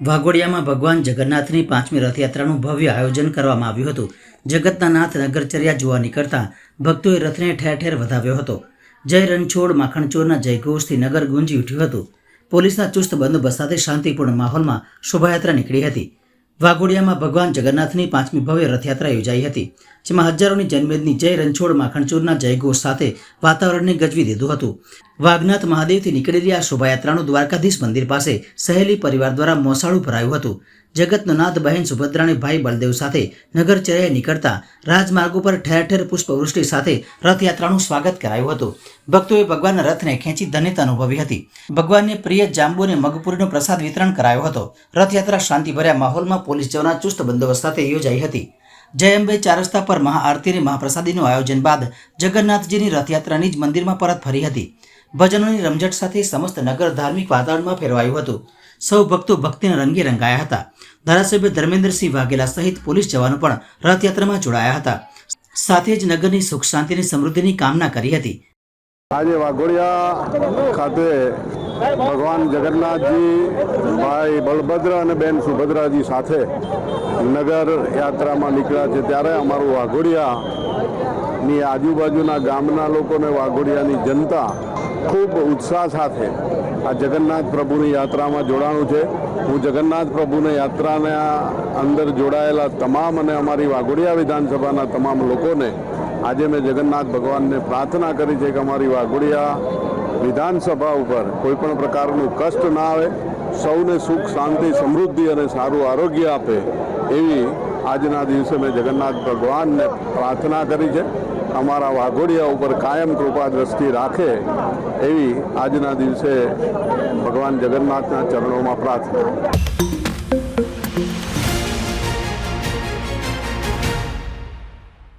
વાઘોડિયામાં ભગવાન જગન્નાથની પાંચમી રથયાત્રાનું ભવ્ય આયોજન કરવામાં આવ્યું હતું. જગતના નાથ નગરચર્યા જોવા નીકળતા ભક્તોએ રથને ઠેર ઠેર વધાવ્યો હતો. જય રણછોડ, માખણચોરના જયઘોષથી નગર ગુંજી ઉઠ્યું હતું. પોલીસના ચુસ્ત બંદોબસ્ત સાથે શાંતિપૂર્ણ માહોલમાં શોભાયાત્રા નીકળી હતી. વાઘોડિયામાં ભગવાન જગન્નાથની પાંચમી ભવ્ય રથયાત્રા યોજાઈ હતી, જેમાં હજારોની જનમેદની જય રણછોડ, માખણચોરના જયઘોષ સાથે વાતાવરણને ગજવી દીધું હતું. વાઘનાથ મહાદેવથી નીકળેલી આ શોભાયાત્રાનું દ્વારકાધીશ મંદિર પાસે સહેલી પરિવાર દ્વારા મોસાળું ભરાયું હતું. જગતનો નાથ બહેન સુભદ્રાણી ભાઈ બલદેવ સાથે નગરચર્યાએ નીકળતા રાજમાર્ગો પર ઠેર ઠેર પુષ્પવૃષ્ટિ સાથે રથયાત્રાનું સ્વાગત કરાયું હતું. ભક્તોએ ભગવાનના રથને ખેંચી ધન્યતા અનુભવી હતી. ભગવાનને પ્રિય જાંબુ અને મગપુરીનો પ્રસાદ વિતરણ કરાયો હતો. રથયાત્રા શાંતિભર્યા માહોલમાં પોલીસ જવાના ચુસ્ત બંદોબસ્ત સાથે યોજાઈ હતી. જય અંબે ચાર રસ્તા પર મહાઆરતી અને મહાપ્રસાદીનું આયોજન બાદ જગન્નાથજીની રથયાત્રાની જ મંદિરમાં પરત ફરી હતી. ભજનોની રમઝટ સાથે સમસ્ત નગર ધાર્મિક વાતાવરણમાં ફેરવાયું હતું. સૌ ભક્તો ભક્તિના રંગે રંગાયા હતા. ધારાસભ્ય ધર્મેન્દ્રસિંહ વાઘેલા સહિત પોલીસ જવાનો પણ રથયાત્રામાં જોડાયા હતા. સાથે જ નગરની સુખ, શાંતિ અને સમૃદ્ધિની કામના કરી હતી. આજે વાઘોડિયા ખાતે ભગવાન જગન્નાથજી, ભાઈ બળભદ્ર અને બેન સુભદ્રાજી સાથે નગર યાત્રામાં નીકળ્યા છે. ત્યારે અમારું વાઘોડિયાની આજુબાજુના ગામના લોકોને વાઘોડિયાની જનતા ખૂબ ઉત્સાહ સાથે આ જગન્નાથ પ્રભુની યાત્રામાં જોડાણું છે. હું જગન્નાથ પ્રભુની યાત્રાના અંદર જોડાયેલા તમામ અને અમારી વાઘોડિયા વિધાનસભાના તમામ લોકોને આજે મેં જગન્નાથ ભગવાનને પ્રાર્થના કરી છે કે અમારી વાઘોડિયા વિધાનસભા ઉપર કોઈપણ પ્રકારનું કષ્ટ ના આવે, સૌને સુખ, શાંતિ, સમૃદ્ધિ અને સારું આરોગ્ય આપે એવી આજના દિવસે મેં જગન્નાથ ભગવાનને પ્રાર્થના કરી છે. અમારા વાઘોડિયા ઉપર કાયમ કૃપા દ્રષ્ટિ રાખે એવી આજના દિવસે ભગવાન જગન્નાથના ચરણોમાં પ્રાર્થના.